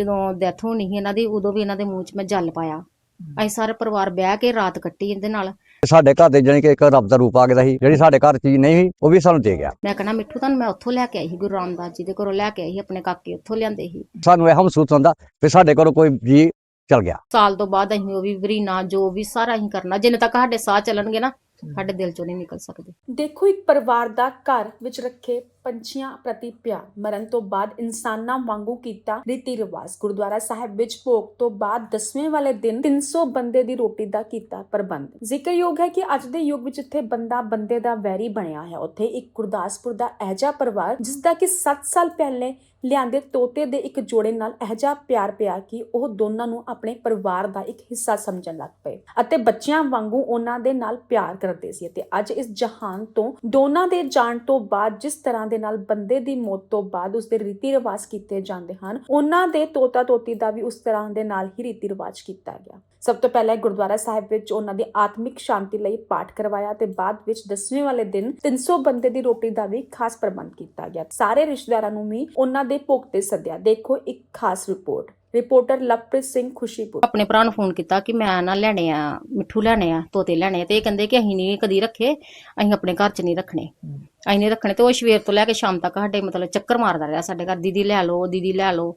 ਜਦੋਂ ਡੈਥ ਹੋਣੀ ਸੀ ਇਹਨਾਂ ਦੀ ਉਦੋਂ ਵੀ ਇਹਨਾਂ ਦੇ ਮੂੰਹ 'ਚ ਮੈਂ ਜਲ ਪਾਇਆ। ਅਸੀਂ ਸਾਰੇ ਪਰਿਵਾਰ ਬਹਿ ਕੇ ਰਾਤ ਕੱਟੀ ਇਹਦੇ ਨਾਲ। ਸਾਡੇ ਘਰ ਦੇ ਜਾਣੀ ਕਿ ਇੱਕ ਰੱਬ ਦਾ ਰੂਪ ਆ ਗਿਆ ਸੀ ਜਿਹੜੀ ਸਾਡੇ ਘਰ ਚੀਜ਼ ਨਹੀਂ ਸੀ ਉਹ ਵੀ ਸਾਨੂੰ ਦੇ ਗਿਆ। ਮੈਂ ਕਹਣਾ ਮਿੱਠੂ ਤੁਹਾਨੂੰ ਮੈਂ ਉੱਥੋਂ ਲੈ ਕੇ ਆਈ ਸੀ ਗੁਰੂ ਰਾਮਦਾਸ ਜੀ ਦੇ ਘਰੋਂ ਲੈ ਕੇ ਆਈ ਸੀ ਆਪਣੇ ਕਾਕੇ ਉੱਥੋਂ ਲਿਆਂਦੇ ਸੀ। ਸਾਨੂੰ ਇਹ ਮਹਿਸੂਸ ਹੁੰਦਾ ਵੀ ਸਾਡੇ ਕੋਲ ਕੋਈ ਜੀ ਚਲ ਗਿਆ। ਸਾਲ ਤੋਂ ਬਾਅਦ ਅਸੀਂ ਉਹ ਵੀ ਵਰੀਨਾ ਜੋ ਵੀ ਸਾਰਾ ਅਸੀਂ ਕਰਨਾ ਜਿੰਨੇ ਤੱਕ ਸਾਡੇ ਸਾਹ ਚੱਲਣਗੇ ਨਾ ਸਾਡੇ ਦਿਲ ਚੋਂ ਨਹੀਂ ਨਿਕਲ ਸਕਦੇ। ਦੇਖੋ ਇੱਕ ਪਰਿਵਾਰ ਦਾ ਘਰ ਵਿੱਚ ਰੱਖੇ ਪੰਛੀਆਂ ਪ੍ਰਤੀ ਪਿਆਰ। ਮਰਨ ਤੋਂ ਬਾਅਦ ਇਨਸਾਨਾਂ ਵਾਂਗੂ ਕੀਤਾ ਰੀਤੀ ਰਿਵਾਜ। ਗੁਰਦੁਆਰਾ ਸਾਹਿਬ ਵਿੱਚ ਭੋਗ ਤੋਂ ਬਾਅਦ 10ਵੇਂ ਵਾਲੇ ਦਿਨ 300 ਬੰਦੇ ਦੀ ਰੋਟੀ ਦਾ ਕੀਤਾ ਪ੍ਰਬੰਧ। ਜ਼ਿਕਰਯੋਗ ਹੈ ਕਿ ਅੱਜ ਦੇ ਯੁੱਗ ਵਿੱਚ ਇੱਥੇ ਬੰਦਾ ਬੰਦੇ ਦਾ ਵੈਰੀ ਬਣਿਆ ਹੈ। ਉੱਥੇ ਇੱਕ ਗੁਰਦਾਸਪੁਰ ਦਾ ਅਹਿਜਾ ਪਰਿਵਾਰ ਜਿਸ ਦਾ ਕਿ 7 ਸਾਲ ਪਹਿਲੇ ਲਿਆਂਦੇ ਤੋਤੇ ਦੇ ਇੱਕ ਜੋੜੇ ਨਾਲ ਅਹਿਜਾ ਪਿਆਰ ਪਿਆ ਕਿ ਉਹ ਦੋਨਾਂ ਨੂੰ ਆਪਣੇ ਪਰਿਵਾਰ ਦਾ ਇੱਕ ਹਿੱਸਾ ਸਮਝਣ ਲੱਗ ਪਏ ਅਤੇ ਬੱਚਿਆਂ ਵਾਂਗੂ ਉਹਨਾਂ ਦੇ ਨਾਲ ਪਿਆਰ ਕਰਦੇ ਸੀ ਤੇ ਅੱਜ ਇਸ ਜਹਾਨ ਤੋਂ ਦੋਨਾਂ ਦੇ ਜਾਣ ਤੋਂ ਬਾਅਦ ਜਿਸ ਤਰ੍ਹਾਂ ਦੇ ਨਾਲ ਬੰਦੇ ਦੀ ਮੌਤ ਤੋਂ ਬਾਅਦ ਉਸ ਦੇ ਰੀਤੀ ਰਿਵਾਜ ਕੀਤੇ ਜਾਂਦੇ ਹਨ। ਉਹਨਾਂ ਦੇ ਤੋਤਾ ਤੋਤੀ ਦਾ ਵੀ ਉਸ ਤਰ੍ਹਾਂ ਦੇ ਨਾਲ ਹੀ ਰੀਤੀ ਰਿਵਾਜ ਕੀਤਾ ਗਿਆ। ਸਭ ਤੋਂ ਪਹਿਲਾਂ ਗੁਰਦੁਆਰਾ ਸਾਹਿਬ ਵਿੱਚ ਉਹਨਾਂ ਦੀ ਆਤਮਿਕ ਸ਼ਾਂਤੀ ਲਈ ਪਾਠ ਕਰਵਾਇਆ ਤੇ ਬਾਅਦ ਵਿੱਚ 10ਵੇਂ ਵਾਲੇ ਦਿਨ 300 ਬੰਦੇ ਦੀ ਰੋਟੀ ਦਾ ਵੀ ਖਾਸ ਪ੍ਰਬੰਧ ਕੀਤਾ ਗਿਆ। ਸਾਰੇ ਰਿਸ਼ਤੇਦਾਰਾਂ ਨੂੰ ਵੀ ਉਹਨਾਂ ਦੇ ਭੋਗ ਤੇ ਸੱਦਿਆ। ਦੇਖੋ ਇੱਕ ਖਾਸ ਰਿਪੋਰਟ। ਰਿਪੋਰਟਰ ਲਵਪ੍ਰੀਤ ਸਿੰਘ ਖੁਸ਼ੀਪੁਰ। ਆਪਣੇ ਭਰਾ ਨੂੰ ਫੋਨ ਕੀਤਾ ਕਿ ਮੈਂ ਨਾ ਲੈਣੇ ਆ, ਮਿੱਠੂ ਲੈਣੇ ਆ, ਤੋਤੇ ਲੈਣੇ ਆ ਤੇ ਇਹ ਕਹਿੰਦੇ ਕਿ ਅਸੀਂ ਨਹੀਂ ਕਦੀ ਰੱਖੇ, ਅਸੀਂ ਆਪਣੇ ਘਰ 'ਚ ਨਹੀਂ ਰੱਖਣੇ। ਅਸੀਂ ਨਹੀਂ ਰੱਖਣੇ ਤੇ ਉਹ ਸਵੇਰ ਤੋਂ ਲੈ ਕੇ ਸ਼ਾਮ ਤੱਕ ਸਾਡੇ ਮਤਲਬ ਚੱਕਰ ਮਾਰਦਾ ਰਿਹਾ, ਸਾਡੇ ਘਰ ਦੀਦੀ ਲੈ ਲਓ, ਦੀਦੀ ਲੈ ਲਓ,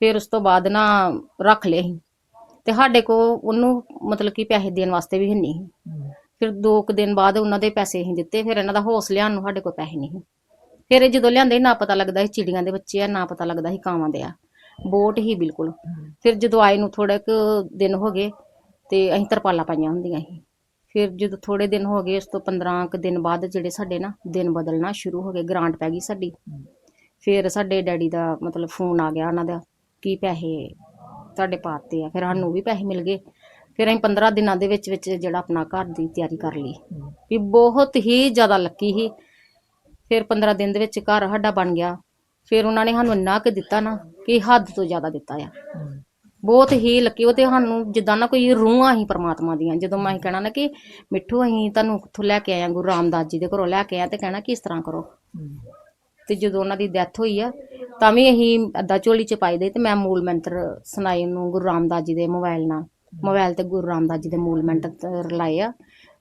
ਫਿਰ ਉਸ ਤੋਂ ਬਾਅਦ ਨਾ ਰੱਖ ਲਏ ਅਸੀਂ। ਤੇ ਸਾਡੇ ਕੋ ਉਹਨੂੰ ਮਤਲਬ ਕਿ ਪੈਸੇ ਦੇਣ ਵਾਸਤੇ ਵੀ ਨਹੀਂ ਸੀ। ਫਿਰ ਦੋ ਕੁ ਦਿਨ ਬਾਅਦ ਉਹਨਾਂ ਦੇ ਪੈਸੇ ਅਸੀਂ ਦਿੱਤੇ, ਫਿਰ ਇਹਨਾਂ ਦਾ ਹੌਸ ਲਿਆਉਣ ਨੂੰ ਸਾਡੇ ਕੋਲ ਪੈਸੇ ਨਹੀਂ ਫਿਰ ਇਹ ਜਦੋਂ ਲਿਆਂਦੇ, ਨਾ ਪਤਾ ਲੱਗਦਾ ਸੀ ਚਿੜੀਆਂ ਦੇ ਬੱਚੇ ਆ, ਨਾ ਪਤਾ ਲੱਗਦਾ ਸੀ ਕਾਵਾਂ ਦੇ ਆ। ਬੋਟ ਹੀ ਬਿਲਕੁਲ। ਫਿਰ ਜਦੋਂ ਆਏ ਨੂੰ ਥੋੜਾ ਕੁ ਦਿਨ ਹੋ ਗਏ ਤੇ ਅਸੀਂ ਤਰਪਾਲਾਂ ਪਾਈਆਂ ਹੁੰਦੀਆਂ ਸੀ। ਫਿਰ ਜਦੋਂ ਥੋੜੇ ਦਿਨ ਹੋ ਗਏ, ਉਸ ਤੋਂ 15 ਕੁ ਦਿਨ ਬਾਅਦ ਜਿਹੜੇ ਸਾਡੇ ਨਾ ਦਿਨ ਬਦਲਣਾ ਸ਼ੁਰੂ ਹੋ ਗਏ, ਗ੍ਰਾਂਟ ਪੈ ਗਈ ਸਾਡੀ। ਫਿਰ ਸਾਡੇ ਡੈਡੀ ਦਾ ਮਤਲਬ ਫੋਨ ਆ ਗਿਆ ਉਹਨਾਂ ਦਾ ਕੀ ਪੈਸੇ ਤੁਹਾਡੇ ਪਾਤੇ ਆ, ਫਿਰ ਸਾਨੂੰ ਵੀ ਪੈਸੇ ਮਿਲ ਗਏ। ਫਿਰ ਅਸੀਂ 15 ਦਿਨਾਂ ਦੇ ਵਿੱਚ ਵਿੱਚ ਜਿਹੜਾ ਆਪਣਾ ਘਰ ਦੀ ਤਿਆਰੀ ਕਰ ਲਈ। ਵੀ ਬਹੁਤ ਹੀ ਜ਼ਿਆਦਾ ਲੱਕੀ ਸੀ। ਫਿਰ 15 ਦਿਨ ਦੇ ਵਿੱਚ ਘਰ ਸਾਡਾ ਬਣ ਗਿਆ। ਫਿਰ ਉਹਨਾਂ ਨੇ ਸਾਨੂੰ ਇੰਨਾ ਕੁ ਦਿੱਤਾ ਨਾ ਕਿ ਹੱਦ ਤੋਂ ਜ਼ਿਆਦਾ ਦਿੱਤਾ ਆ। ਬਹੁਤ ਹੀ ਲੱਕੀ ਉਹ ਤੇ ਸਾਨੂੰ ਜਿੱਦਾਂ ਨਾ ਕੋਈ ਰੂਹਾਂ ਹੀ ਪ੍ਰਮਾਤਮਾ ਦੀਆਂ ਜਦੋਂ ਮੈਂ ਕਹਿਣਾ ਨਾ ਕਿ ਮਿੱਠੂ ਅਸੀਂ ਤੁਹਾਨੂੰ ਕਿੱਥੋਂ ਲੈ ਕੇ ਆਏ ਆ ਗੁਰੂ ਰਾਮਦਾਸ ਜੀ ਦੇ ਘਰੋਂ ਲੈ ਕੇ ਆਏ ਤੇ ਕਹਿਣਾ ਕਿ ਇਸ ਤਰ੍ਹਾਂ ਕਰੋ। ਤੇ ਜਦੋਂ ਉਹਨਾਂ ਦੀ ਡੈਥ ਹੋਈ ਆ ਤਾਂ ਵੀ ਅਸੀਂ ਅੱਧਾ ਝੋਲੀ ਚ ਪਾਈ ਦੇ ਤੇ ਮੈਂ ਮੂਲ ਮੰਤਰ ਸੁਣਾਏ ਨੂੰ ਗੁਰੂ ਰਾਮਦਾਸ ਜੀ ਦੇ ਮੋਬਾਈਲ ਨਾਲ। ਮੋਬਾਈਲ ਤੇ ਗੁਰੂ ਰਾਮਦਾਸ ਜੀ ਦੇ ਮੂਲ ਮੰਤਰ ਲਾਏ ਆ।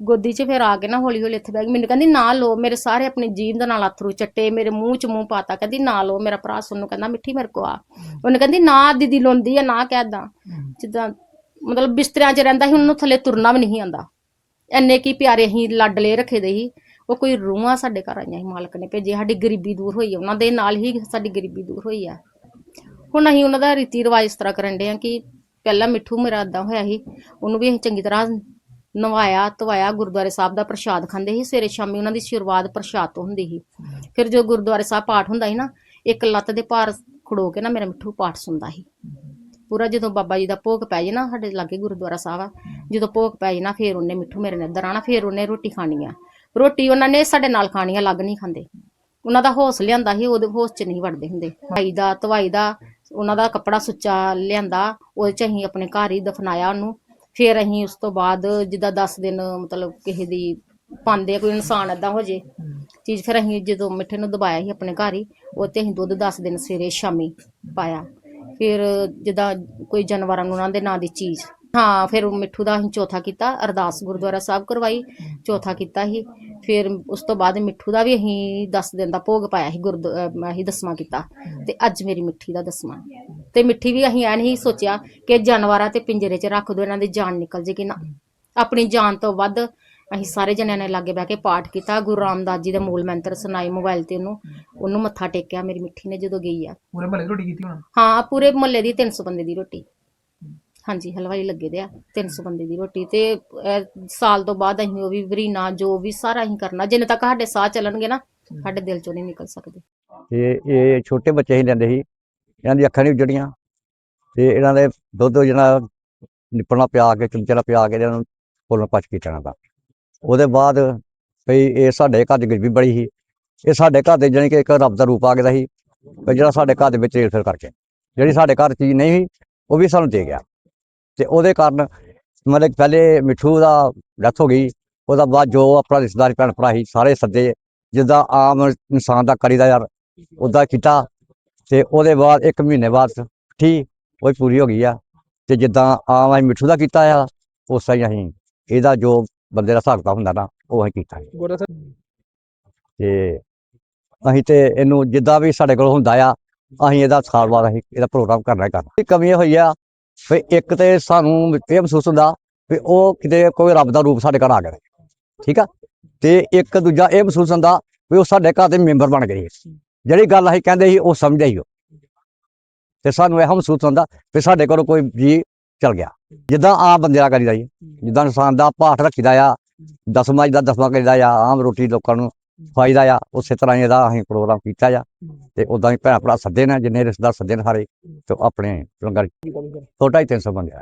ਗੋਦੀ 'ਚ ਫਿਰ ਆ ਕੇ ਨਾ ਹੌਲੀ ਹੌਲੀ ਇੱਥੇ ਬਹਿ ਗਈ। ਮੈਨੂੰ ਕਹਿੰਦੀ, ਨਾ ਲੋ ਮੇਰੇ ਸਾਰੇ ਆਪਣੀ ਜੀਭ ਦੇ ਨਾਲ ਅਥਰੂ ਚੱਟੇ, ਮੇਰੇ ਮੂੰਹ 'ਚ ਮੂੰਹ ਪਾਤਾ। ਕਹਿੰਦੀ, ਨਾ ਲੋ ਮੇਰਾ ਭਰਾ ਸੁਣ ਕਹਿੰਦਾ, ਮਿੱਠੀ ਮੇਰੇ ਕੋ ਆ। ਉਹਨੇ ਕਹਿੰਦੀ, ਨਾ ਦੀਦੀ ਲੋਂਦੀ ਆ, ਨਾ ਕਹਿਦਾ ਜਿੱਦਾਂ ਮਤਲਬ ਬਿਸਤਰਿਆਂ 'ਚ ਰਹਿੰਦਾ ਸੀ, ਉਹਨੂੰ ਥੱਲੇ ਤੁਰਨਾ ਵੀ ਨਹੀਂ ਆਂਦਾ ਐਨੇ ਕੀ ਪਿਆਰੇ ਅਸੀਂ ਲਾਡਲੇ ਰੱਖੇ ਦੇ ਸੀ। ਉਹ ਕੋਈ ਰੂਹਾਂ ਸਾਡੇ ਘਰ ਆਈਆਂ ਸੀ, ਮਾਲਕ ਨੇ ਭੇਜੇ। ਸਾਡੀ ਗਰੀਬੀ ਦੂਰ ਹੋਈ ਆ, ਉਹਨਾਂ ਦੇ ਨਾਲ ਹੀ ਸਾਡੀ ਗਰੀਬੀ ਦੂਰ ਹੋਈ ਆ। ਹੁਣ ਅਸੀਂ ਉਹਨਾਂ ਦਾ ਰੀਤੀ ਰਿਵਾਜ ਇਸ ਤਰ੍ਹਾਂ ਕਰਨ ਦੇ ਆ ਕਿ ਪਹਿਲਾਂ ਮਿੱਠੂ ਮੇਰਾ ਏਦਾਂ ਹੋਇਆ ਸੀ, ਉਹਨੂੰ ਵੀ ਅਸੀਂ ਚੰਗੀ ਤਰ੍ਹਾਂ ਨਵਾਇਆ ਧਵਾਇਆ ਗੁਰਦੁਆਰੇ ਸਾਹਿਬ ਦਾ ਪ੍ਰਸ਼ਾਦ ਖਾਂਦੇ ਸੀ, ਸਵੇਰੇ ਸ਼ਾਮੀ ਉਹਨਾਂ ਦੀ ਸ਼ੁਰੂਆਤ ਪ੍ਰਸ਼ਾਦ ਤੋਂ ਹੁੰਦੀ ਸੀ। ਫਿਰ ਜੋ ਗੁਰਦੁਆਰੇ ਸਾਹਿਬ ਪਾਠ ਹੁੰਦਾ ਸੀ ਨਾ, ਇੱਕ ਲੱਤ ਦੇ ਭਾਰ ਖੜੋ ਕੇ ਨਾ ਮੇਰਾ ਮਿੱਠੂ ਪਾਠ ਸੁਣਦਾ ਸੀ। ਪੂਰਾ ਜਦੋਂ ਬਾਬਾ ਜੀ ਦਾ ਭੋਗ ਪੈ ਜੇ ਨਾ ਸਾਡੇ ਲਾਗੇ ਗੁਰਦੁਆਰਾ ਸਾਹਿਬ ਆ, ਜਦੋਂ ਭੋਗ ਪੈ ਜੇ ਨਾ ਫਿਰ ਉਹਨੇ ਮਿੱਠੂ ਮੇਰੇ ਨਾਲ ਇੱਧਰ ਆਣਾ ਫਿਰ ਉਹਨੇ ਰੋਟੀ ਖਾਣੀ ਆ। ਰੋਟੀ ਉਹਨਾਂ ਨੇ ਸਾਡੇ ਨਾਲ ਖਾਣੀ ਆ ਲੱਗ ਨਹੀਂ ਖਾਂਦੇ। ਉਹਨਾਂ ਦਾ ਹੋਸ ਲਿਆਂਦਾ ਸੀ, ਉਹਦੇ ਹੋਸ 'ਚ ਨਹੀਂ ਵੜਦੇ ਹੁੰਦੇ। ਭਾਈ ਦਾ, ਧਵਾਈ ਦਾ, ਉਹਨਾਂ ਦਾ ਕੱਪੜਾ ਸੁੱਚਾ ਲਿਆਂਦਾ, ਉਹਦੇ 'ਚ ਅਸੀਂ ਆਪਣੇ ਘਰ ਹੀ ਦਫਨਾਇਆ ਉਹਨੂੰ। ਫਿਰ ਅਸੀਂ ਉਸ ਤੋਂ ਬਾਅਦ ਜਿੱਦਾਂ 10 ਦਿਨ ਮਤਲਬ ਕਿਸੇ ਦੀ ਪਾਉਂਦੇ ਆ, ਕੋਈ ਇਨਸਾਨ ਏਦਾਂ ਹੋ ਜੇ। ਚੀਜ਼ ਫਿਰ ਅਸੀਂ ਜਦੋਂ ਮਿੱਠੇ ਨੂੰ ਦਬਾਇਆ ਸੀ ਆਪਣੇ ਘਰ ਹੀ ਉਹ ਤੇ ਅਸੀਂ ਦੁੱਧ 10 ਦਿਨ ਸਵੇਰੇ ਸ਼ਾਮੀ ਪਾਇਆ। ਫਿਰ ਜਿੱਦਾਂ ਕੋਈ ਜਾਨਵਰਾਂ ਨੂੰ ਉਹਨਾਂ ਦੇ ਨਾਂ ਦੀ ਚੀਜ਼। ਹਾਂ ਫਿਰ ਮਿੱਠੂ ਦਾ ਅਸੀਂ ਚੌਥਾ ਕੀਤਾ ਅਰਦਾਸ ਗੁਰਦੁਆਰਾ ਸਾਹਿਬ ਕਰਵਾਈ ਚੌਥਾ ਕੀਤਾ ਸੀ। ਫਿਰ ਉਸ ਤੋਂ ਬਾਅਦ ਮਿੱਠੂ ਦਾ ਵੀ ਅਸੀਂ 10 ਦਿਨ ਦਾ ਭੋਗ ਪਾਇਆ ਸੀ ਗੁਰਦ ਅਸੀਂ ਦਸਵਾਂ ਕੀਤਾ। ਤੇ ਅੱਜ ਮੇਰੀ ਮਿੱਠੀ ਦਾ ਦਸਵਾਂ। ਤੇ ਮਿੱਠੀ ਵੀ ਅਸੀਂ ਐ ਨਹੀਂ ਸੋਚਿਆ ਕਿ ਜਾਨਵਰਾਂ ਤੇ ਪਿੰਜਰੇ 'ਚ ਰੱਖ ਦੋ ਇਹਨਾਂ ਦੀ ਜਾਨ ਨਿਕਲ ਜੇਗੀ ਨਾ। ਆਪਣੀ ਜਾਨ ਤੋਂ ਵੱਧ ਅਸੀਂ ਸਾਰੇ ਜਣਿਆਂ ਨੇ ਲਾਗੇ ਬਹਿ ਕੇ ਪਾਠ ਕੀਤਾ। ਗੁਰੂ ਰਾਮਦਾਸ ਜੀ ਦੇ ਮੂਲ ਮੰਤਰ ਸੁਣਾਏ ਮੋਬਾਈਲ ਤੇ ਉਹਨੂੰ। ਉਹਨੂੰ ਮੱਥਾ ਟੇਕਿਆ ਮੇਰੀ ਮਿੱਠੀ ਨੇ ਜਦੋਂ ਗਈ ਆ। ਪੂਰੇ ਮਹੱਲੇ ਦੀ ਰੋਟੀ ਕੀਤੀ ਹੁਣ? ਹਾਂ ਪੂਰੇ ਮੁਹੱਲੇ ਦੀ 300 ਬੰਦੇ ਦੀ ਰੋਟੀ। ਹਾਂਜੀ ਹਲਵਾਈ ਲੱਗੇ ਦੇ ਆ 300 ਬੰਦੇ ਦੀ ਰੋਟੀ ਤੇ ਸਾਲ ਤੋਂ ਬਾਅਦ ਅਸੀਂ ਉਹ ਵੀ ਵਰੀਨਾ ਜੋ ਵੀ ਸਾਰਾ ਅਸੀਂ ਕਰਨਾ। ਜਿੰਨੇ ਤੱਕ ਸਾਡੇ ਸਾਹ ਚੱਲਣਗੇ ਨਾ ਸਾਡੇ ਦਿਲ ਚੋਂ ਨਹੀਂ ਨਿਕਲ ਸਕਦੇ। ਤੇ ਇਹ ਛੋਟੇ ਬੱਚੇ ਹੀ ਲੈਂਦੇ ਸੀ। ਇਹਨਾਂ ਦੀ ਅੱਖਾਂ ਨਹੀਂ ਉੱਜੜੀਆਂ। ਤੇ ਇਹਨਾਂ ਦੇ ਦੁੱਧ ਜਿਹੜਾ ਨਿਪਣਾ ਪਿਆ ਕੇ, ਚਮਚਾ ਪਿਆ ਕੇ ਇਹਨਾਂ ਨੂੰ ਫੁੱਲ ਪਛ ਕੀਤਾ ਜਾਂਦਾ ਉਹਦੇ ਬਾਅਦ ਭਈ ਇਹ ਸਾਡੇ ਘਰ ਦੀ ਗਰੀਬੀ ਬੜੀ ਸੀ। ਇਹ ਸਾਡੇ ਘਰ ਦੇ ਜਾਣੀ ਕਿ ਇੱਕ ਰੱਬ ਦਾ ਰੂਪ ਆ ਗਿਆ ਸੀ। ਵੀ ਜਿਹੜਾ ਸਾਡੇ ਘਰ ਦੇ ਵਿੱਚ ਰੇਲ ਕਰਕੇ, ਜਿਹੜੀ ਸਾਡੇ ਘਰ ਚੀਜ਼ ਨਹੀਂ ਸੀ, ਉਹ ਵੀ ਸਾਨੂੰ ਦੇ ਗਿਆ। ਤੇ ਉਹਦੇ ਕਾਰਨ ਮਤਲਬ ਪਹਿਲੇ ਮਿੱਠੂ ਦਾ ਡੈਥ ਹੋ ਗਈ। ਉਹਦਾ ਬਾਅਦ ਜੋ ਆਪਣਾ ਰਿਸ਼ਤੇਦਾਰ ਭੈਣ ਭਰਾ ਸੀ, ਸਾਰੇ ਸੱਦੇ, ਜਿੱਦਾਂ ਆਮ ਇਨਸਾਨ ਦਾ ਕਰੀਦਾ ਯਾਰ, ਉਦਾਂ ਕੀਤਾ। ਤੇ ਉਹਦੇ ਬਾਅਦ ਇੱਕ ਮਹੀਨੇ ਬਾਅਦ ਠੀਕ ਉਹ ਪੂਰੀ ਹੋ ਗਈ ਆ। ਤੇ ਜਿੱਦਾਂ ਆਮ ਅਸੀਂ ਮਿੱਠੂ ਦਾ ਕੀਤਾ ਆ ਉਸ ਹੀ ਅਸੀਂ ਇਹਦਾ ਜੋ ਬੰਦੇ ਦਾ ਹਿਸਾਬ ਹੁੰਦਾ ਨਾ ਉਹ ਅਸੀਂ ਕੀਤਾ ਗੁਰਦਾ ਸਾਹਿਬ। ਤੇ ਅਸੀਂ ਤੇ ਇਹਨੂੰ ਜਿੱਦਾਂ ਵੀ ਸਾਡੇ ਕੋਲ ਹੁੰਦਾ ਆ ਅਸੀਂ ਇਹਦਾ ਸਾਲ ਬਾਅਦ ਅਸੀਂ ਇਹਦਾ ਪ੍ਰੋਗਰਾਮ ਕਰਨਾ ਕਰਨਾ। ਕਮੀ ਹੋਈ ਆ ਵੀ ਇੱਕ ਤੇ ਸਾਨੂੰ ਇਹ ਮਹਿਸੂਸ ਹੁੰਦਾ ਵੀ ਉਹ ਕਿਤੇ ਕੋਈ ਰੱਬ ਦਾ ਰੂਪ ਸਾਡੇ ਘਰ ਆ ਗਿਆ। ਠੀਕ ਆ? ਤੇ ਇੱਕ ਦੂਜਾ ਇਹ ਮਹਿਸੂਸ ਹੁੰਦਾ ਵੀ ਉਹ ਸਾਡੇ ਘਰ ਦੇ ਮੈਂਬਰ ਬਣ ਗਏ। ਜਿਹੜੀ ਗੱਲ ਅਸੀਂ ਕਹਿੰਦੇ ਸੀ ਉਹ ਸਮਝਿਆ ਹੀ ਉਹ। ਤੇ ਸਾਨੂੰ ਇਹ ਮਹਿਸੂਸ ਹੁੰਦਾ ਵੀ ਸਾਡੇ ਕੋਲ ਕੋਈ ਜੀ ਚਲ ਗਿਆ। ਜਿੱਦਾਂ ਆਮ ਬੰਦੇ ਦਾ ਕਰੀਦਾ ਜੀ। ਜਿੱਦਾਂ ਇਨਸਾਨ ਦਾ ਪਾਠ ਰੱਖੀਦਾ ਆ ਦਸਵਾਂ ਦਾ ਦਸਵਾਂ ਕਰੀਦਾ ਆ ਆਮ ਰੋਟੀ ਲੋਕਾਂ ਨੂੰ ਫਾਇਦਾ ਆ ਉਸੇ ਤਰ੍ਹਾਂ ਹੀ ਇਹਦਾ ਅਸੀਂ ਪ੍ਰੋਗਰਾਮ ਕੀਤਾ ਆ। ਤੇ ਉਦਾਂ ਹੀ ਭੈਣ ਭਰਾ ਸੱਦੇ ਨੇ ਜਿੰਨੇ ਰਿਸ਼ਤੇਦਾਰ ਸੱਦੇ ਨੇ ਸਾਰੇ ਤੇ ਆਪਣੇ ਲੰਗਰ ਕੀ ਢਾਈ ਤਿੰਨ ਸੌ ਬੰਦੇ ਆ